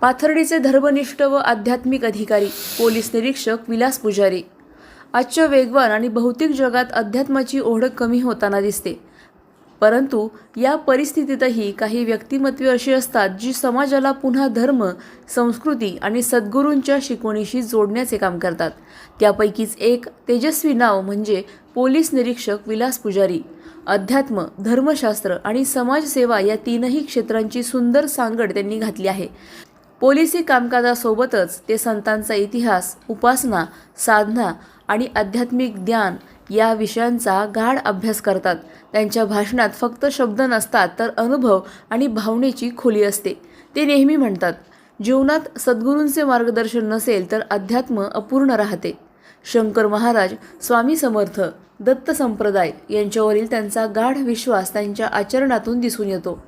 पाथर्डीचे धर्मनिष्ठ व आध्यात्मिक अधिकारी पोलीस निरीक्षक विलास पुजारी. आजच्या वेगवान आणि भौतिक जगात अध्यात्माची ओढ कमी होताना दिसते. परंतु या परिस्थितीतही काही व्यक्तिमत्वे अशी असतात जी समाजाला पुन्हा धर्म संस्कृती आणि सद्गुरूंच्या शिकवणीशी जोडण्याचे काम करतात. त्यापैकीच एक तेजस्वी नाव म्हणजे पोलीस निरीक्षक विलास पुजारी. अध्यात्म धर्मशास्त्र आणि समाजसेवा या तीनही क्षेत्रांची सुंदर सांगड त्यांनी घातली आहे. पोलिसी कामकाजासोबतच ते संतांचा इतिहास उपासना साधना आणि आध्यात्मिक ज्ञान या विषयांचा गाढ अभ्यास करतात. त्यांच्या भाषणात फक्त शब्द नसतात तर अनुभव आणि भावनेची खोली असते. ते नेहमी म्हणतात जीवनात सद्गुरूंचे मार्गदर्शन नसेल तर अध्यात्म अपूर्ण राहते. शंकर महाराज स्वामी समर्थ दत्त संप्रदाय यांच्यावरील त्यांचा गाढ विश्वास त्यांच्या आचरणातून दिसून येतो.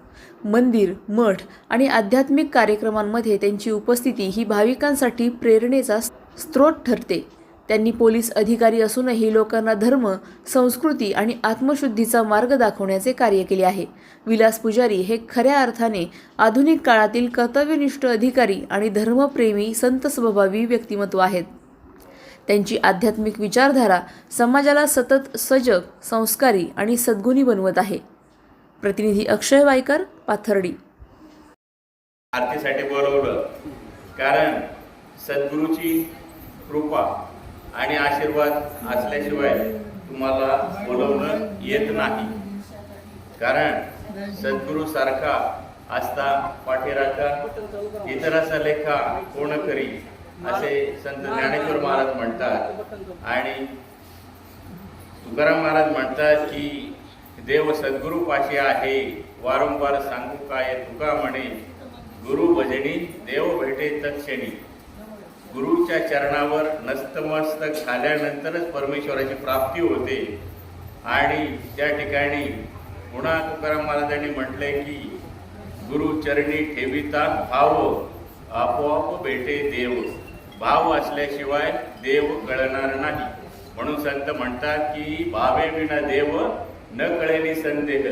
मंदिर मठ आणि आध्यात्मिक कार्यक्रमांमध्ये त्यांची उपस्थिती ही भाविकांसाठी प्रेरणेचा स्रोत ठरते. त्यांनी पोलीस अधिकारी असूनही लोकांना धर्म संस्कृती आणि आत्मशुद्धीचा मार्ग दाखवण्याचे कार्य केले आहे. विलास पुजारी हे खऱ्या अर्थाने आधुनिक काळातील कर्तव्यनिष्ठ अधिकारी आणि धर्मप्रेमी संत स्वभावी व्यक्तिमत्व आहेत. त्यांची आध्यात्मिक विचारधारा समाजाला सतत सजग संस्कारी आणि सद्गुणी बनवत आहे. प्रतिनिधी अक्षय वायकर पाथर्डी. आरतीसाठी बोलवलं. कारण सद्गुरूची कृपा आणि आशीर्वाद असल्याशिवाय तुम्हाला बोलवणं येत नाही. कारण सद्गुरू सारखा असता पाठीराखा इतराचा लेखा कोण करी असे संत ज्ञानेश्वर महाराज म्हणतात. आणि तुकाराम महाराज म्हणतात की देव सद्गुरू पाशी आहे. वारंवार सांगू काय तुका म्हणे. गुरु भजनी देव भेटे तत्क्षणी. गुरुच्या चरणावर नस्तमस्तक झाल्यानंतरच परमेश्वराची प्राप्ती होते. आणि त्या ठिकाणी पुन्हा तुकाराम महाराजांनी म्हटले की गुरु चरणी ठेविता भाव आपोआप भेटे देव. भाव असल्याशिवाय देव कळणार नाही. म्हणून संत म्हणतात की भावे विना देव न कळेली संदेह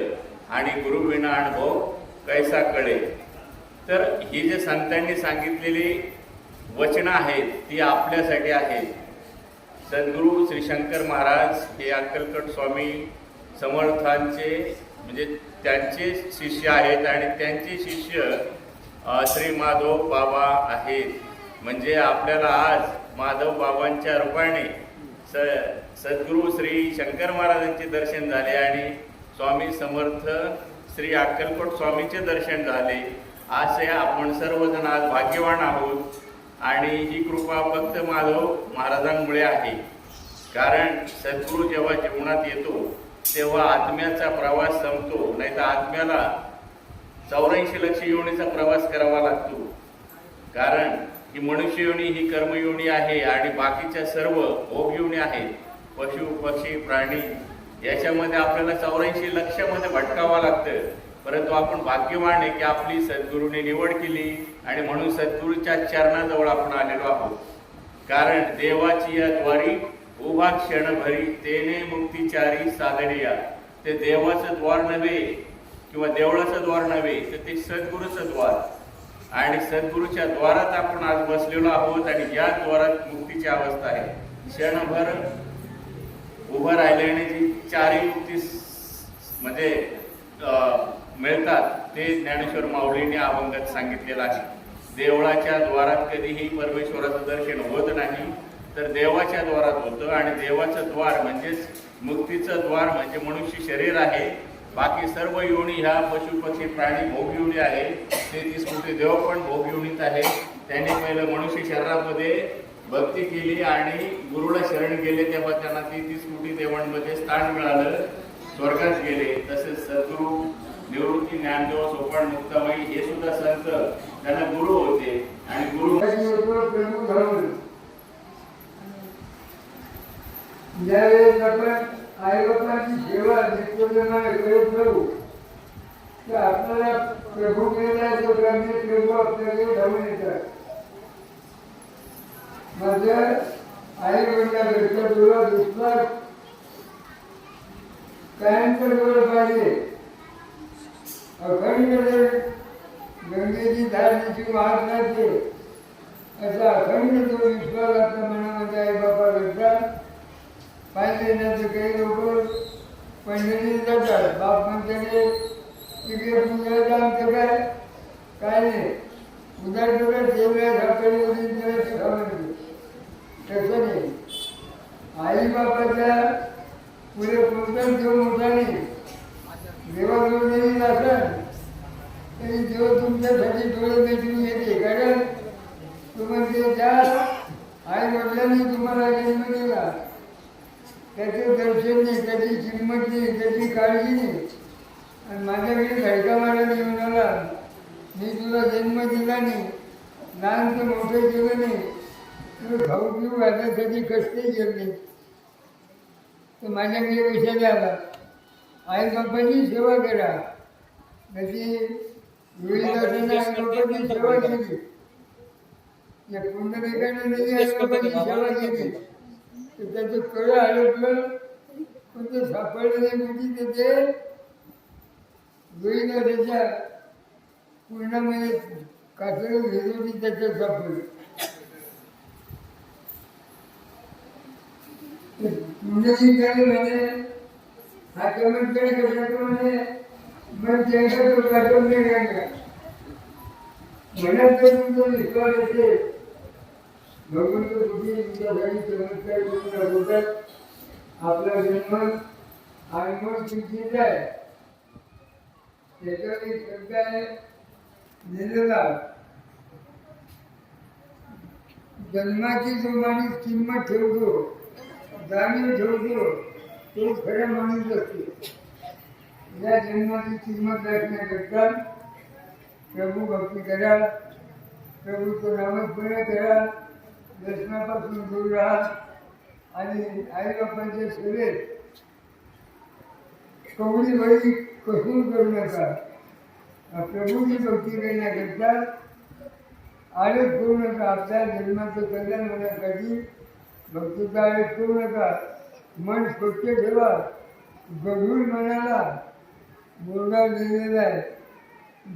आणि गुरुविना अनुभव कैसा कळे? तर ही जे संतांनी सांगितलेली वचनं आहेत ती आपल्यासाठी आहेत. सद्गुरू श्री शंकर महाराज हे अक्कलकट स्वामी समर्थांचे म्हणजे त्यांचे शिष्य आहेत आणि त्यांचे शिष्य श्री माधव बाबा आहेत. म्हणजे आपल्याला आज माधव बाबांच्या रूपाने स सद्गुरू श्री शंकर महाराजांचे दर्शन झाले आणि स्वामी समर्थ श्री अक्कलकोट स्वामीचे दर्शन झाले. असे आपण सर्वजण आज भाग्यवान आहोत आणि ही कृपा फक्त माधव महाराजांमुळे आहे. कारण सद्गुरू जेव्हा जीवनात येतो तेव्हा आत्म्याचा प्रवास संपतो. नाही तर आत्म्याला चौऱ्याऐंशी लक्ष योनीचा प्रवास करावा लागतो. कारण की मनुष्ययोनी ही कर्मयोनी आहे आणि बाकीच्या सर्व भोगयोनी आहेत. पशु पक्षी प्राणी याच्यामध्ये आपल्याला चौऱ्याऐंशी लक्षामध्ये भटकावं लागतं. परंतु आपण भाग्यवान आहे की आपली सद्गुरूने निवड केली आणि म्हणून सद्गुरूच्या चरणाजवळ आपण आलेलो आहोत. कारण देवाची या द्वारी उभा क्षणभरी तेने मुक्तिचारी साधनिया ते देवाचं द्वार नव्हे किंवा देवळाचं द्वार नव्हे तर ते सद्गुरूचं द्वार. आणि सद्गुरूच्या द्वारात आपण आज बसलेलो आहोत आणि या द्वारात मुक्तीची अवस्था आहे. क्षणभर उभं राहिल्याने जी चारही मुक्ती म्हणजे मिळतात ते ज्ञानेश्वर माऊलीने अभंगात सांगितलेलं आहे. देवळाच्या द्वारात कधीही परमेश्वराचं दर्शन होत नाही तर देवाच्या द्वारात होतं. आणि देवाचं द्वार म्हणजेच मुक्तीचं द्वार म्हणजे मनुष्य शरीर आहे. बाकी सर्व योनी ह्या पशु पक्षी प्राणी भोगयोनी आहे. तेहतीस कोटी देव पण भोगयोनीत आहे. त्यांनी पहिलं मनुष्य शरीरामध्ये भक्ती केली आणि गुरुला शरण गेले. तेव्हा त्यांना तेहतीस कोटी देवांमध्ये स्थान मिळालं. स्वर्गात गेले. तसेच सद्गुरू निवृत्ती ज्ञानदेव सोपान मुक्ताबाई हे सुद्धा संत. त्यांना गुरु होते. आणि गुरु ज्यावेळेस आपण आईबापांची सेवा नित्यजना करत राहू तर आपल्याला प्रभू केलेला जो ग्रंथ प्रभू आपल्याकडे धावून येतात. माझ्या आई वडिलांपेक्षा तुला विश्वास कायमचं डोळं पाहिजे. अखंड गंगेची धार जशी वाहत राहते. असा अखंड जो विश्वास आपल्या मनामध्ये आई बाबा भेटतात पाहिजे ना तर काही लोक पंढरी जातात बाप म्हणते तिकडे पूजा आमचं काय काय नाही उदार डोक्यात तसं नाही आई बापाच्या पुढे कोणताच देव मोठा देवाजवळ जरी नसेल तरी देव तुमच्यासाठी डोळे भेटून येते कारण तुम्ही म्हणजे ज्या आई वडिलांनी तुम्हाला जन्म दिला त्याचे दर्शन नाही त्याची किंमत नाही त्याची काळजी नाही. आणि माझ्याकडे धडका मारायला येऊन आला मी तुला जन्म दिला नाही. लहानचं मोठं केलं नाही. खाऊ पिऊ घालण्यासाठी कष्टही केलं नाही. तर माझ्याकडे कशाला आला आई बापाची सेवा करा. त्याची आई बापाची सेवा केली. या पुंडलिकाने नाही आई बापाची सेवा केली. तर त्याचं कळं हलटलं पण ते सापडलं म्हणजे पूर्णामध्ये कातळ घेतली त्याच्यात सापडलं. पुंडलिकाने म्हणे हा चमत्कार कशाचा म्हणे मग तो नाही विश्वास असेल भगवंत तुमच्यासाठी चमत्कार करून दाखवतात. आपला जन्म आणि मग चुकीचा आहे त्याच्यावर एक शब्द आहे जन्माची जो माणूस किंमत ठेवतो जाणीव ठेवतो तो खरा माणूस असतो. या जन्माची किंमत राखण्याकरता प्रभू भक्ती करा प्रभूचं नामस्मरण करा दर्शनापासून दूर राहा आणि आईबापांच्या सेवेत कवडी बळी कसून करू नका. प्रभूची भक्ती करण्याकरता आणि करू नका आपल्या जन्माचं कल्याण होण्यासाठी भक्तीचा आळस करू नका मन स्वच्छ ठेवा. गढूळ मनाला मुलगा दिलेला आहे.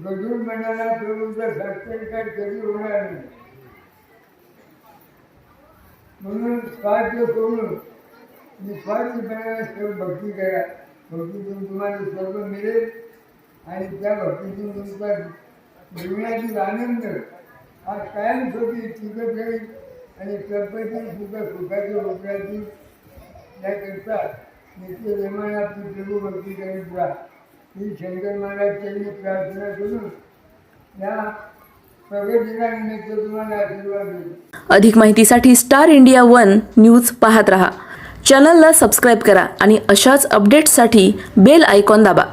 गढूळ मनाला प्रभूचा साक्षात्कार कधी होणार नाही? म्हणून स्वार्थ सोडून निस्वार्थीपणाने सर्व भक्ती करा. भक्तीतून तुम्हाला सर्व मिळेल आणि त्या भक्तीतून तुमचा जीवनातील आनंद हा कायम कायमस्वरूपी टिकत राहील आणि प्रपंच सुद्धा सुखाच्या उपराची याकरता नित्य नेमाने आपली प्रभू भक्ती करीत जा ही शंकर महाराज त्यांनी प्रार्थना करून या अधिक माहितीसाठी स्टार इंडिया वन न्यूज पाहत रहा. चॅनलला सबस्क्राईब करा आणि अशाच अपडेट्ससाठी बेल आयकॉन दाबा.